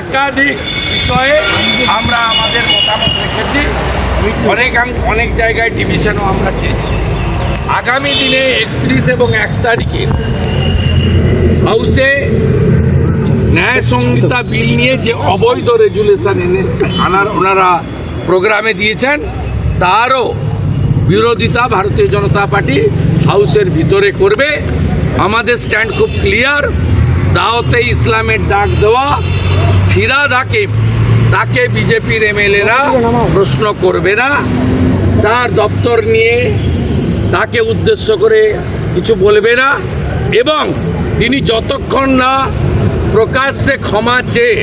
একাধিক বিষয়ে আমরা আমাদের মতামত রেখেছি। অনেক অনেক জায়গায় ডিভিশনও আমরা চেয়েছি। আগামী দিনে একত্রিশ এবং এক তারিখে হাউসে ন্যায় সংহিতা বিল নিয়ে যে অবৈধ রেজুলেশন এনে আনার, ওনারা প্রোগ্রামে দিয়েছেন, তারও বিরোধিতা ভারতীয় জনতা পার্টি হাউসের ভিতরে করবে। আমাদের স্ট্যান্ড খুব ক্লিয়ার দাওতে ইসলামের ডাক দেওয়া ফিরাদ হাকিম তাকে বিজেপির এমএলএরা, প্রশ্ন করবে না। তার দপ্তর নিয়ে তাকে উদ্দেশ্য করে কিছু বলবে না। এবং তিনি যতক্ষণ না প্রকাশ্যে ক্ষমা চেয়ে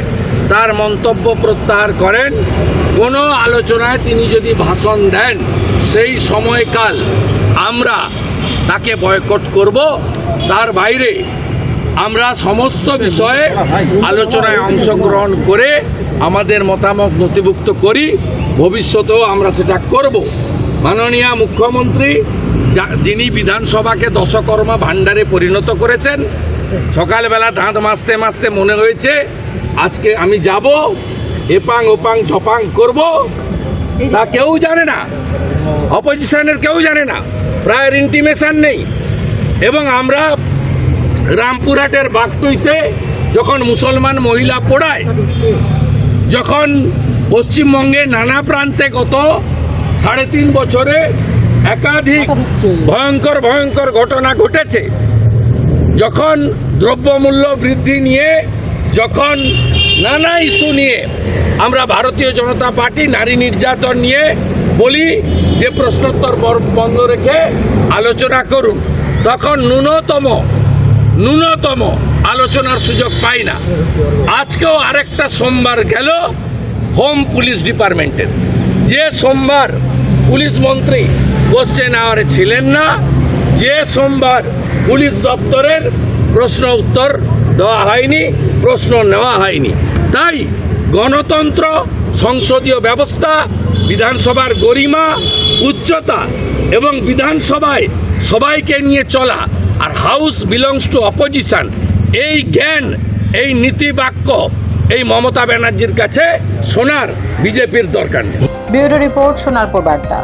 তার মন্তব্য প্রত্যাহার করেন, কোনো আলোচনায় তিনি যদি ভাষণ দেন, সেই সময়কাল আমরা তাকে বয়কট করব। তার বাইরে আমরা সমস্ত বিষয়ে আলোচনায় অংশগ্রহণ করে আমাদের মতামত নথিভুক্ত করি। ভবিষ্যতেও আমরা সেটা করব। মাননীয় মুখ্যমন্ত্রী যিনি বিধানসভাকে দশকর্মা ভাণ্ডারে পরিণত করেছেন, সকালবেলা দাঁত মাজতে মাসতে মনে হয়েছে, আজকে আমি যাব এপাং ওপাং ঝপাং করব। তা কেউ জানে না। অপোজিশনের কেউ জানে না। প্রায় ইন্টিমেশন নেই। এবং আমরা রামপুরহাটের বাগটুইতে যখন মুসলমান মহিলা পড়ায়, যখন পশ্চিমবঙ্গে নানা প্রান্তে গত সাড়ে তিন বছরে একাধিক ভয়ঙ্কর ভয়ঙ্কর ঘটনা ঘটেছে, যখন দ্রব্যমূল্য বৃদ্ধি নিয়ে, যখন নানা ইস্যু নিয়ে আমরা ভারতীয় জনতা পার্টি, নারী নির্যাতন নিয়ে বলি যে প্রশ্নোত্তর বন্ধ রেখে আলোচনা করুন। তখন ন্যূনতম ন্যূনতম আলোচনার সুযোগ পাই না। আজকেও আরেকটা সোমবার গেল হোম পুলিশ ডিপার্টমেন্টের। যে সোমবার পুলিশ মন্ত্রী কোশ্চেন আওয়ারে ছিলেন না, যে সোমবার পুলিশ দপ্তরের প্রশ্ন উত্তর দেওয়া হয়নি, প্রশ্ন নেওয়া হয়নি। তাই গণতন্ত্র, সংসদীয় ব্যবস্থা, বিধানসভার গরিমা, উচ্চতা এবং বিধানসভায় সবাইকে নিয়ে চলা আর হাউস বিলংস টু অপোজিশন। এই জ্ঞান, এই নীতি বাক্য, এই মমতা ব্যানার্জির কাছে সোনার বিজেপির দরকার নেই। ব্যুরো রিপোর্ট সোনারপুর বার্তা।